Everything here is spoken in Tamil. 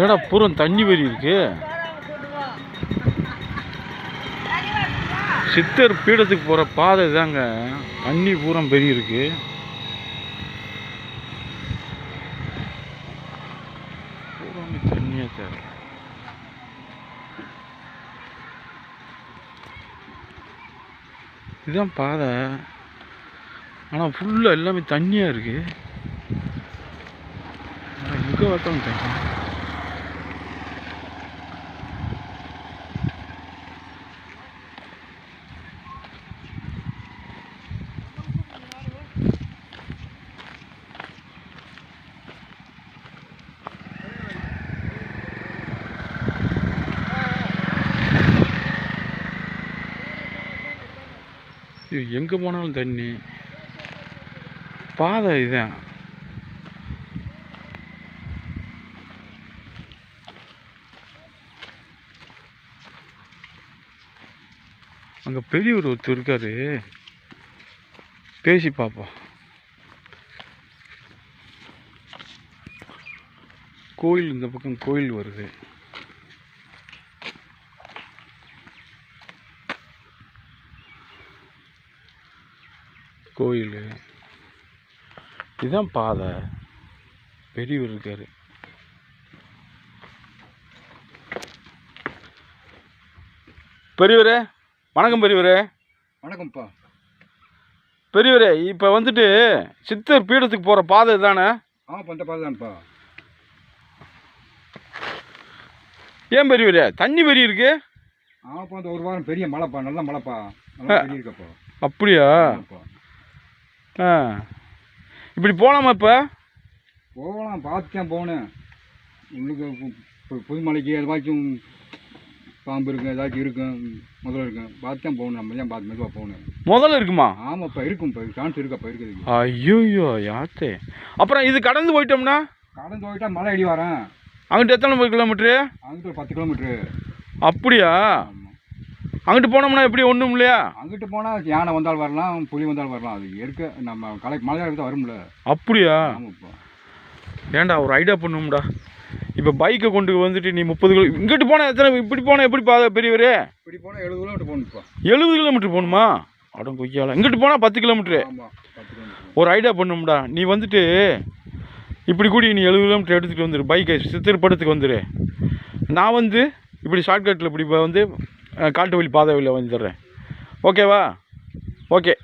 ஏடா பூரம் தண்ணி வரி இருக்கு. சித்தர் பீடத்துக்கு போகிற பாதை தாங்க தண்ணி பூரம் பெரிய இருக்கு. தண்ணியாக தேவை இதுதான் பாதை. ஆனால் ஃபுல்லாக எல்லாமே தண்ணியாக இருக்குது எங்கே பார்த்தாலும் தண்ணி. இது எங்கே போனாலும் தண்ணி. பாதை இதான். அங்கே பெரியவர் ஒருத்தர் இருக்காரு. பேசி பார்ப்போம் கோயில் இந்த பக்கம் கோயில் வருது. கோயில். இதுதான் பாதை. பெரியவர் இருக்காரு. பெரியவரே வணக்கம் பெரியவரே. வணக்கம்ப்பா. பெரியவரே இப்போ வந்துட்டு சித்தர் பீடத்துக்கு போகிற பாதை தானே ஆமாப்பா இந்த பாதை தான்ப்பா. ஏன் பெரியவரே தண்ணி பெரிய இருக்கு? ஆமாப்பா இந்த ஒரு வாரம் பெரிய மழைப்பா. நல்ல மழைப்பா. நல்லா பெரிய இருக்கப்பா. அப்படியா? ஆ. இப்படி போகலாமா இப்போ? போகலாம் பார்த்து தான் போகணும் உங்களுக்கு புதுமலைக்கு ஏதாச்சும் பாம்பு இருக்கும் ஏதாச்சும் இருக்கும் முதல்ல இருக்கும். பார்த்து தான் போகணும் நம்ம தான் பார்த்து மெதுவாக போகணும். முதல்ல இருக்குமா? ஆமாப்பா இருக்கும்ப்பா சான்ஸ் இருக்கப்பா இருக்குதுங்க ஐயோயோ யாத்தே. அப்புறம் இது கடந்து போயிட்டோம்னா? கடந்து போயிட்டா மலை அடி வரேன் அங்கிட்டு எத்தனை கிலோமீட்ரு அங்கிட்டு ஒரு பத்து கிலோமீட்ரு அப்படியா? ஆமாம் அங்கிட்டு போனோம்னா எப்படி ஒன்றும் இல்லையா? அங்கிட்டு போனால் யானை வந்தால் வரலாம் புலி வந்தால் வரலாம். அது இருக்க நம்ம கலை மலை தான் வரும்ல. அப்படியா? ஏன்டா ஒரு ஐடியா பண்ணுவோம்டா இப்போ பைக்கை கொண்டு வந்துட்டு நீ முப்பது கிலோ இங்கிட்டு போனால் எத்தனை இப்படி போனால் எப்படி பாதை பெரியவரே? இப்படி போனால் எழுபது கிலோமீட்டர் போகணும்ப்பா. எழுபது கிலோமீட்டர் போகணுமா? அடம் கொய்யால இங்கிட்டு போனால் பத்து கிலோமீட்ரு ஒரு ஐடியா பண்ணும்டா. நீ வந்துட்டு இப்படி கூடி நீ எழுபது கிலோமீட்டர் எடுத்துகிட்டு வந்துரு. பைக்கை சித்திரப்படத்துக்கு வந்துரு. நான் வந்து இப்படி ஷார்ட்கட்டில் இப்படி இப்ப வந்து காட்டு வழி பாதை வழியில் வந்துடுறேன் ஓகேவா ஓகே